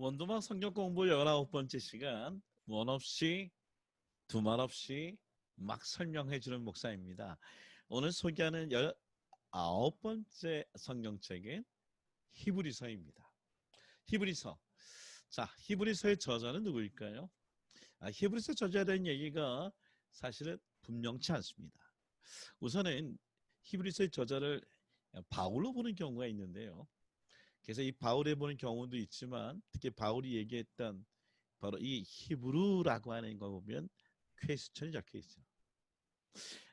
원도막 성경 공부 19번째 시간 원 없이 두말 없이 막 설명해 주는 목사입니다. 오늘 소개하는 19번째 성경책은 히브리서입니다. 히브리서. 자, 히브리서의 저자는 누구일까요? 아, 히브리서 저자에 대한 얘기가 사실은 분명치 않습니다. 우선은 히브리서의 저자를 바울로 보는 경우가 있는데요. 그래서 이 바울에 보는 경우도 있지만 특히 바울이 얘기했던 바로 이 히브루라고 하는 거 보면 퀘스천이 적혀 있죠.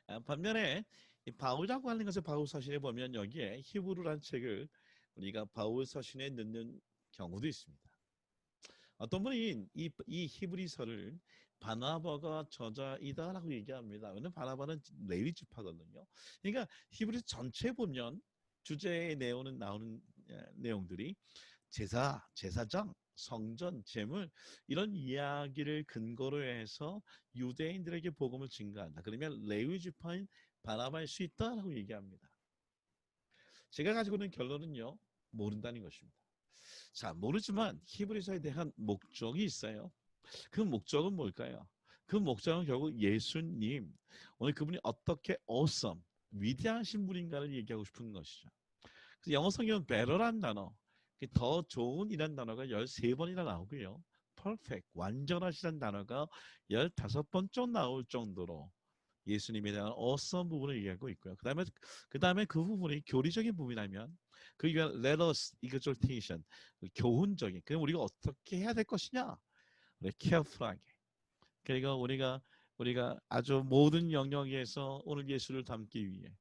아, 반면에 이 바울이라고 하는 것을 바울 서신에 보면 여기에 히브루라는 책을 우리가 바울 서신에 넣는 경우도 있습니다. 어떤 분이 이, 이 히브리서를 바나바가 저자이다라고 얘기합니다. 왜냐면 바나바는 레위 지파거든요. 그러니까 히브리 전체 보면 주제의 내용은 나오는 내용들이 제사, 제사장, 성전, 재물 이런 이야기를 근거로 해서 유대인들에게 복음을 증가한다. 그러면 레위 지파인 바나바일 수 있다라고 얘기합니다. 제가 가지고 있는 결론은요. 모른다는 것입니다. 자, 모르지만 히브리서에 대한 목적이 있어요. 그 목적은 뭘까요? 그 목적은 결국 예수님, 오늘 그분이 어떻게 awesome, 위대하신 분인가를 얘기하고 싶은 것이죠. 그래서 영어 성경은 better란 단어, 더 좋은 이란 단어가 13번이나 나오고요. perfect, 완전하시란 단어가 15번 쯤 나올 정도로 예수님에 대한 awesome 부분을 얘기하고 있고요. 그 다음에, 그 다음에 그 부분이 교리적인 부분이라면, 그 위한 let us exhortation, 교훈적인, 그럼 우리가 어떻게 해야 될 것이냐? 우리 careful하게. 그러니까 우리가, 우리가 아주 모든 영역에서 오늘 예수를 담기 위해,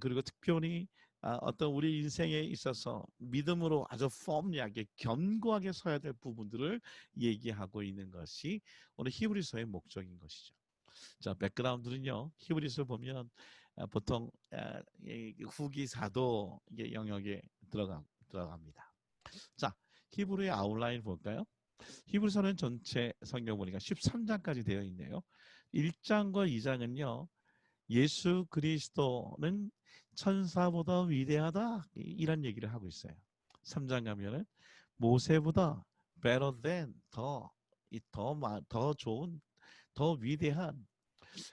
그리고 특별히 아, 어떤 우리 인생에 있어서 믿음으로 아주 펌리하게 견고하게 서야 될 부분들을 얘기하고 있는 것이 오늘 히브리서의 목적인 것이죠. 자, 백그라운드는요. 히브리서 보면 아, 보통 아, 후기 사도 영역에 들어가 들어갑니다. 자, 히브리의 아웃라인 볼까요? 히브리서는 전체 성경 보니까 13장까지 되어 있네요. 1장과 2장은요. 예수 그리스도는 천사보다 위대하다. 이런 얘기를 하고 있어요. 3장 가면은 모세보다 better than 더 더, 더 좋은 더 위대한.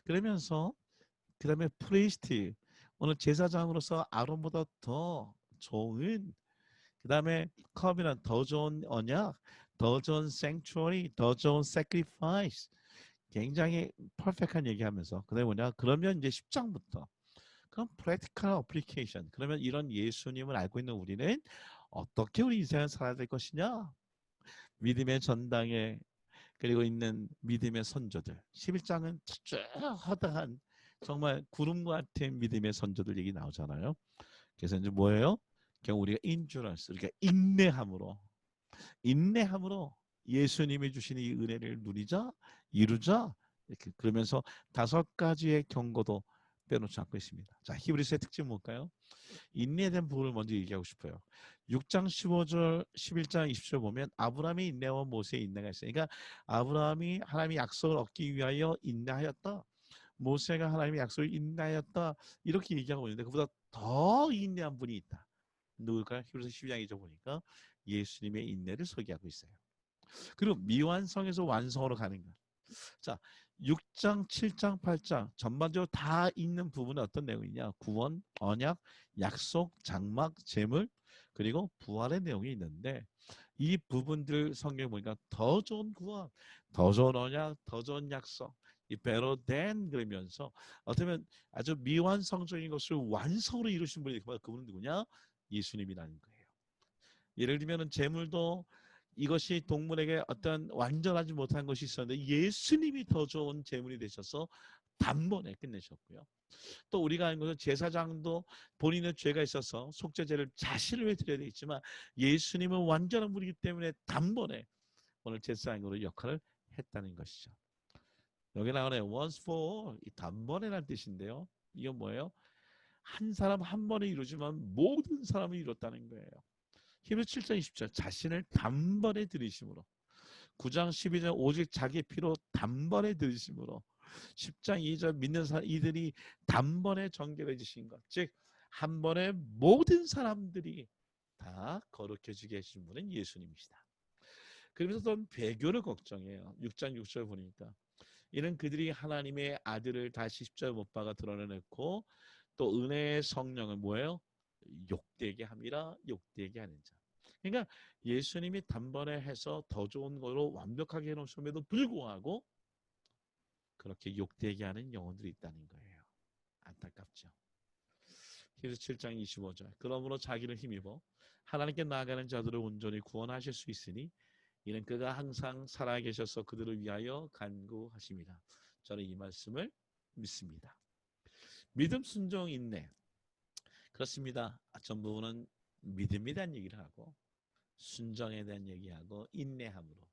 그러면서 그 다음에 프리스트 오늘 제사장으로서 아론보다 더 좋은 그 다음에 커비는 더 좋은 언약 더 좋은 생츄어리 더 좋은 sacrifice 굉장히 퍼펙한 얘기하면서 그다음에 뭐냐? 그러면 이제 10장부터 그럼 practical application. 그러면 이런 예수님을 알고 있는 우리는 어떻게 우리 인생을 살아야 될 것이냐? 믿음의 전당에 그리고 있는 믿음의 선조들. 11장은 쭉 허다한 정말 구름과 같은 믿음의 선조들 얘기 나오잖아요. 그래서 이제 뭐예요? 결국 우리가 인주런스 우리가 인내함으로 인내함으로 예수님이 주신 이 은혜를 누리자 이루자 이렇게 그러면서 다섯 가지의 경고도 빼놓지 않고 있습니다. 자, 히브리서의 특징 뭘까요? 인내에 대한 부분을 먼저 얘기하고 싶어요. 6장 15절, 11장 20절 보면 아브라함의 인내와 모세의 인내가 있어요. 그러니까 아브라함이 하나님의 약속을 얻기 위하여 인내하였다. 모세가 하나님의 약속을 인내하였다. 이렇게 얘기하고 있는데 그보다 더 인내한 분이 있다. 누굴까요? 히브리서 12장이죠 보니까 예수님의 인내를 소개하고 있어요. 그리고 미완성에서 완성으로 가는 것. 자, 6장, 7장, 8장 전반적으로 다 있는 부분은 어떤 내용이냐? 구원, 언약, 약속, 장막, 재물, 그리고 부활의 내용이 있는데 이 부분들 성경 보니까 더 좋은 구원, 더 좋은 언약, 더 좋은 약속, 이 배로 된 그러면서 어쩌면 아주 미완성적인 것을 완성으로 이루신 분이 그분은 누구냐? 예수님이라는 거예요. 예를 들면 재물도 이것이 동물에게 어떤 완전하지 못한 것이 있었는데 예수님이 더 좋은 제물이 되셔서 단번에 끝내셨고요. 또 우리가 아는 것은 제사장도 본인의 죄가 있어서 속죄제를 자신을 위해 드려야 되겠지만 예수님은 완전한 분이기 때문에 단번에 오늘 제사장으로 역할을 했다는 것이죠. 여기 나오네 once for 이 단번에란 뜻인데요. 이건 뭐예요? 한 사람 한 번에 이루지만 모든 사람을 이뤘다는 거예요. 히브리 7장 20절 자신을 단번에 들이심으로 9장 12절 오직 자기 피로 단번에 들이심으로 10장 2절 믿는 사람 이들이 단번에 정결해지신 것. 즉 한 번에 모든 사람들이 다 거룩해지게 하신 분은 예수님이시다. 그러면서 또 배교를 걱정해요. 6장 6절 보니까 이는 그들이 하나님의 아들을 다시 십자가 못 박아 드러내놓고 또 은혜의 성령을 뭐예요? 욕되게 함이라 욕되게 하는 자. 그러니까 예수님이 단번에 해서 더 좋은 거로 완벽하게 해놓으심에도 불구하고 그렇게 욕되게 하는 영혼들이 있다는 거예요. 안타깝죠. 히브리서 7장 25절. 그러므로 자기를 힘입어 하나님께 나아가는 자들을 온전히 구원하실 수 있으니 이는 그가 항상 살아계셔서 그들을 위하여 간구하십니다. 저는 이 말씀을 믿습니다. 믿음, 순종, 인내. 그렇습니다. 전부는 믿음에 대한 얘기를 하고 순정에 대한 얘기하고 인내함으로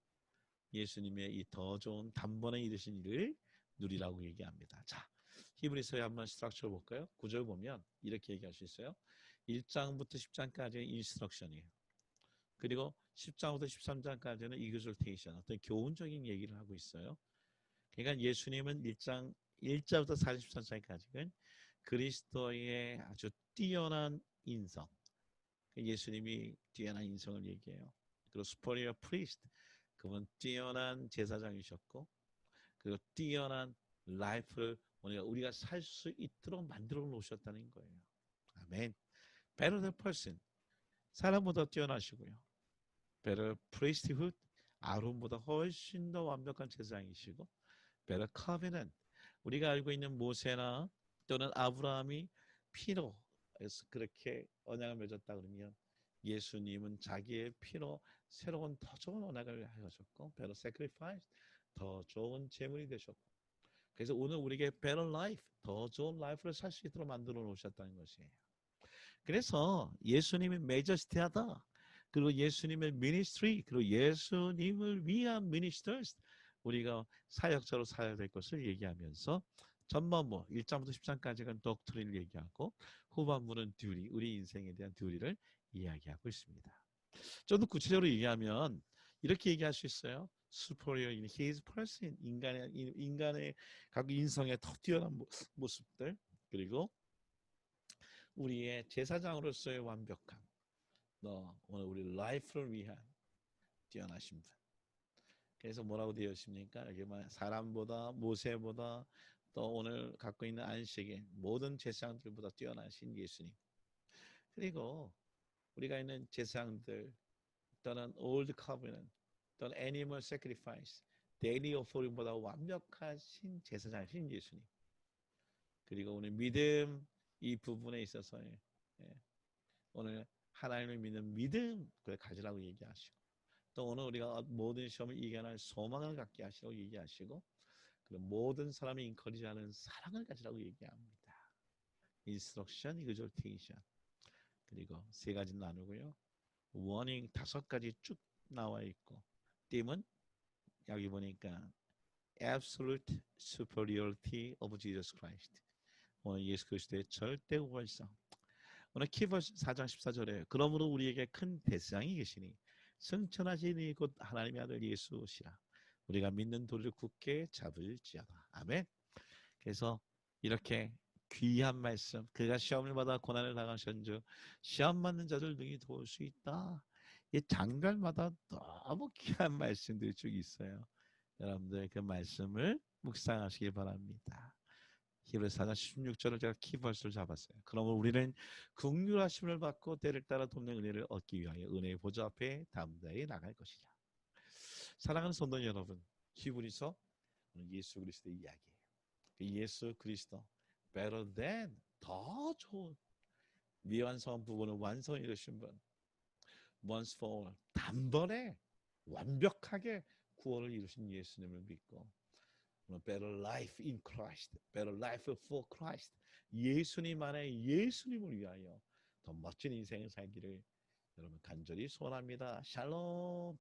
예수님의 이 더 좋은 단번에 이르신 일을 누리라고 얘기합니다. 자, 히브리서에 한번 스트럭처 볼까요? 구절 보면 이렇게 얘기할 수 있어요. 1장부터 10장까지는 인스트럭션이에요. 그리고 10장부터 13장까지는 이그졸테이션, 어떤 교훈적인 얘기를 하고 있어요. 그러니까 예수님은 1장 1절부터 43장까지는 그리스도의 아주 뛰어난 인성, 예수님이 뛰어난 인성을 얘기해요. 그리고 스포리어 프리스트, 그분 뛰어난 제사장이셨고, 그리고 뛰어난 라이프를 우리가 살 수 있도록 만들어 놓으셨다는 거예요. 아멘. Better than person. 사람보다 뛰어나시고요. Better priesthood. 아론보다 훨씬 더 완벽한 제사장이시고, Better covenant. 우리가 알고 있는 모세나 또는 아브라함이 피로 그렇게 언약을 맺었다 그러면 예수님은 자기의 피로 새로운 더 좋은 언약을 하셨고 better sacrifice 더 좋은 제물이 되셨고 그래서 오늘 우리에게 better life 더 좋은 라이프를 살 수 있도록 만들어 놓으셨다는 것이에요. 그래서 예수님이 메저스티하다 그리고 예수님의 미니스트리 그리고 예수님을 위한 미니스터스 우리가 사역자로 살아야 될 것을 얘기하면서 전반부 1장부터 10장까지는 독트린을 얘기하고 후반부는 듀리, 우리 인생에 대한 듀리를 이야기하고 있습니다. 좀 더 구체적으로 얘기하면 이렇게 얘기할 수 있어요. superior in his person, 인간의 인간의 각 인성의 더 뛰어난 모습들 그리고 우리의 제사장으로서의 완벽함. 너 오늘 우리 라이프를 위한 뛰어나신 분. 그래서 뭐라고 되어 있습니까? 여기만 사람보다 모세보다 또 오늘 갖고 있는 안식의 모든 제사장들보다 뛰어나신 예수님. 그리고 우리가 있는 제사장들 또는 old covenant 또는 animal sacrifice, daily offering보다 완벽하신 제사장이신 예수님. 그리고 오늘 믿음 이 부분에 있어서 예, 오늘 하나님을 믿는 믿음 그걸 가지라고 얘기하시고 또 오늘 우리가 모든 시험을 이겨낼 소망을 갖게 하시라고 얘기하시고 그리고 모든 사람이 인커리지하는 사랑을 가지라고 얘기합니다. 인스트럭션, 이그졸테이션 그리고 세 가지 나누고요. 워닝 다섯 가지 쭉 나와 있고 띠은 여기 보니까 absolute superiority of Jesus Christ 오늘 예수 그리스도의 절대 우월성 오늘 키버스 4장 14절에 그러므로 우리에게 큰 대상이 계시니 승천하시니 곧 하나님의 아들 예수시라 우리가 믿는 도를 굳게 잡을지어다. 아멘. 그래서 이렇게 귀한 말씀 그가 시험을 받아 고난을 당하셨는즉 시험 받는 자들 능히 도울 수 있다. 이 장갈마다 너무 귀한 말씀들이 쭉 있어요. 여러분들 그 말씀을 묵상하시기 바랍니다. 히브리서 4장 16절을 제가 키버스를 잡았어요. 그러면 우리는 긍휼하심을 받고 때를 따라 돕는 은혜를 얻기 위하여 은혜의 보좌 앞에 담대히 나갈 것이냐. 사랑하는 성도 여러분, 히브리서 예수 그리스도의 이야기예요. 그 예수 그리스도 better than 더 좋은 미완성한 부분을 완성해 주신 분 once for all 단번에 완벽하게 구원을 이루신 예수님을 믿고 better life in Christ, better life for Christ. 예수님 안에 예수님을 위하여 더 멋진 인생을 살기를 여러분 간절히 소원합니다. 샬롬.